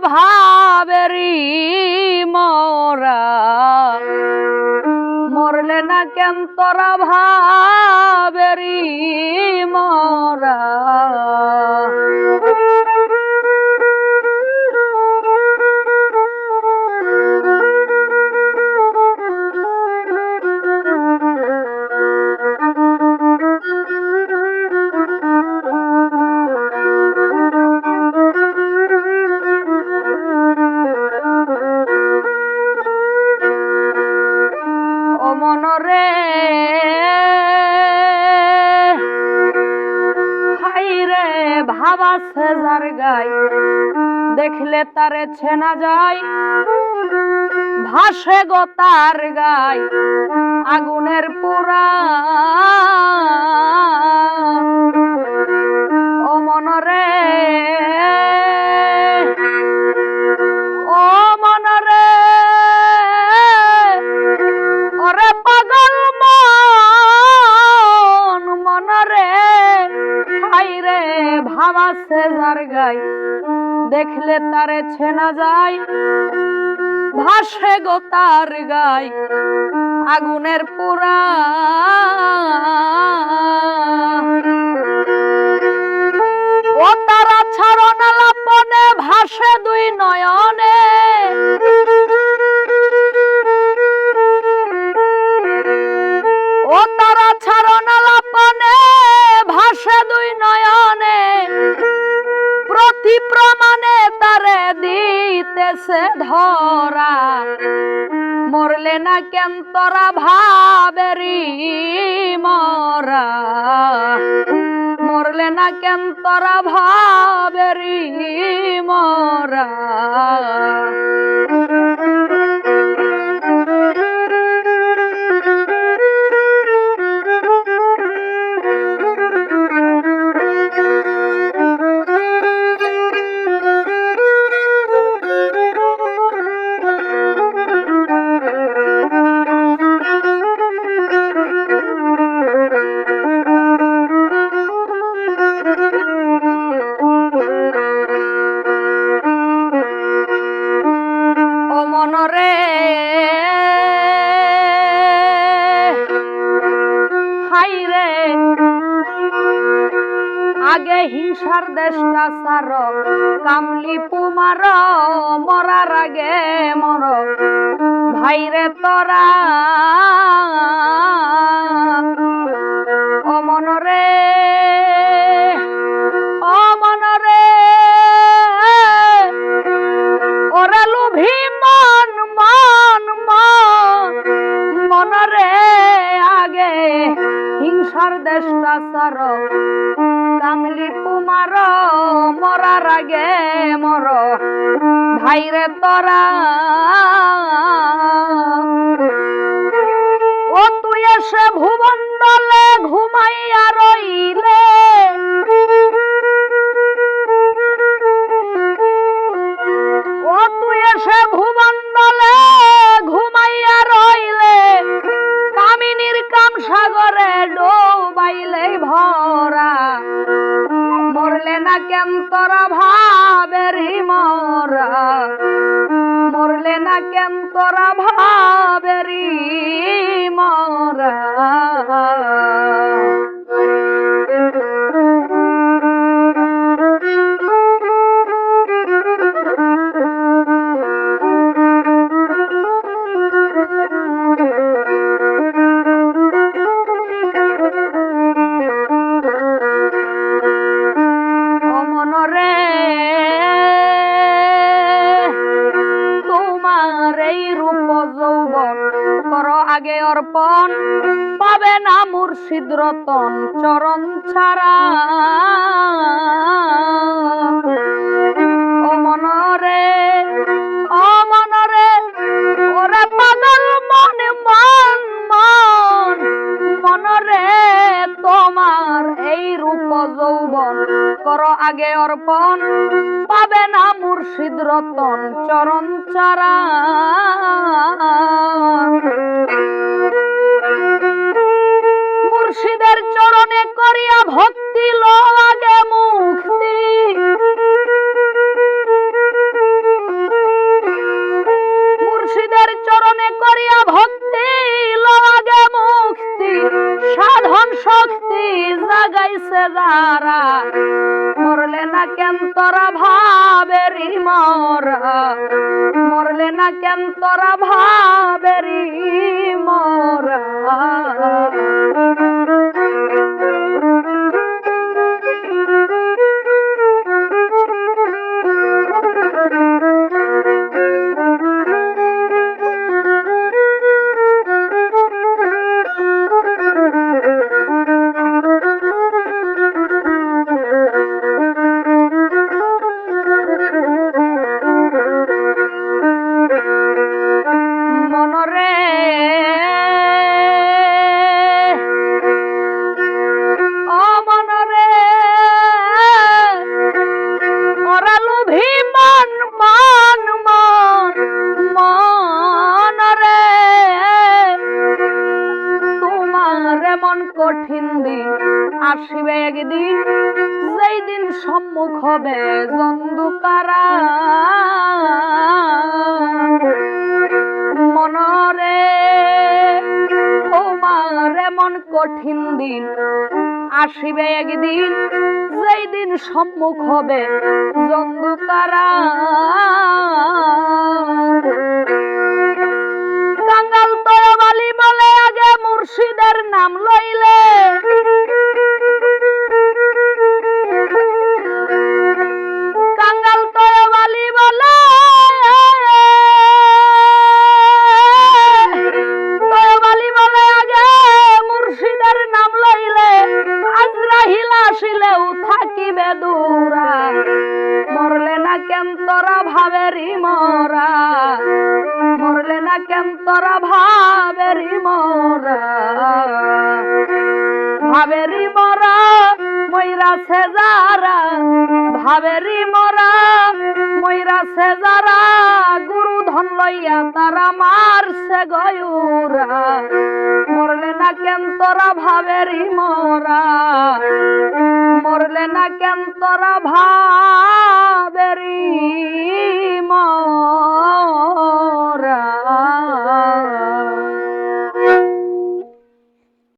ভাবেরি মরা। মরলে না কেন তোরা ভাবেরি মরা? দেখলে তারে ছেনা যায় ভাসে গো তার গায় আগুনের পোড়া তারে না যাই, ভাসে গো তার গাই, আগুনের পুরা ও তারা ছাড়ো না লাপনে, ভাসে দুই নয়নে। ধরা মরলে না কেন তোরা ভাবেরি মরা। মরলে না কেন তোরা ভাবেরি মরা। রে আগে হিংসার দেশটা সার কামলি পুমার মরার আগে মর। ভাইরে তোরা দেশটা সর। কামলি কুমার মরার আগে মর। ভাইরে তোরা কেন আগে অর্পণ, পাবে না মুর্শিদ রতন চরণ ছাড়া। ও মনরে ও মনরে, ওরে পাগল মনে, মন মন। মনরে তোমার এই রূপ যৌবন কর আগে অর্পণ, পাবে না মুর্শিদ রতন চরণ চারা যারা মরলে না কেন তোরা ভাবেরি মরা? মরলে না কেন তোরা ভাবেরি মরা? তোমার মন কঠিন দিন। আসিবে একদিন যেই দিন সম্মুখ হবে জন্দুকারা মনরে তোমার মন কঠিন দিন। আসিবে একদিন যেই দিন সম্মুখ হবে জন্দুকারা ভাবেরি মরা ময়রা সে যারা। ভাবেরি মরা ময়রা সে যারা। গুরু ধন লইয়া তারা মারছে গয়ুরা। মরলে না কেন তোরা ভাবেরি মরা? মরলে না কেন তোরা ভাবেরি